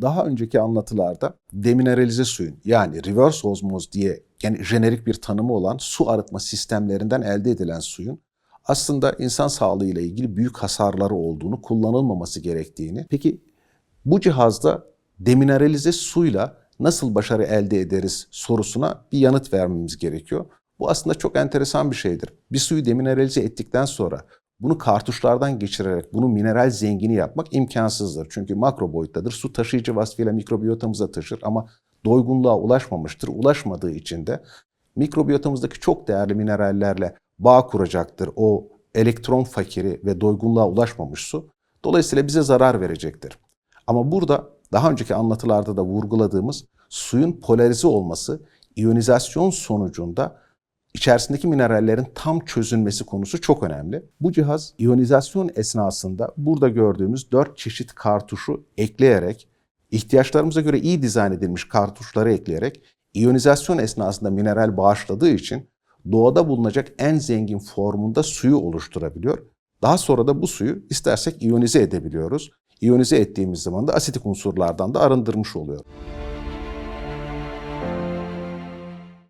Daha önceki anlatılarda demineralize suyun yani reverse osmoz diye yani jenerik bir tanımı olan su arıtma sistemlerinden elde edilen suyun aslında insan sağlığı ile ilgili büyük hasarları olduğunu, kullanılmaması gerektiğini. Peki bu cihazda demineralize suyla nasıl başarı elde ederiz sorusuna bir yanıt vermemiz gerekiyor. Bu aslında çok enteresan bir şeydir. Bir suyu demineralize ettikten sonra bunu kartuşlardan geçirerek bunu mineral zengini yapmak imkansızdır. Çünkü makro boyuttadır. Su taşıyıcı vasfıyla mikrobiyotamıza taşır ama doygunluğa ulaşmamıştır. Ulaşmadığı için de mikrobiyotamızdaki çok değerli minerallerle bağ kuracaktır. O elektron fakiri ve doygunluğa ulaşmamış su. Dolayısıyla bize zarar verecektir. Ama burada daha önceki anlatılarda da vurguladığımız suyun polarize olması iyonizasyon sonucunda içerisindeki minerallerin tam çözünmesi konusu çok önemli. Bu cihaz iyonizasyon esnasında burada gördüğümüz 4 çeşit kartuşu ekleyerek ihtiyaçlarımıza göre iyi dizayn edilmiş kartuşları ekleyerek iyonizasyon esnasında mineral bağışladığı için doğada bulunacak en zengin formunda suyu oluşturabiliyor. Daha sonra da bu suyu istersek iyonize edebiliyoruz. İyonize ettiğimiz zaman da asitik unsurlardan da arındırmış oluyor.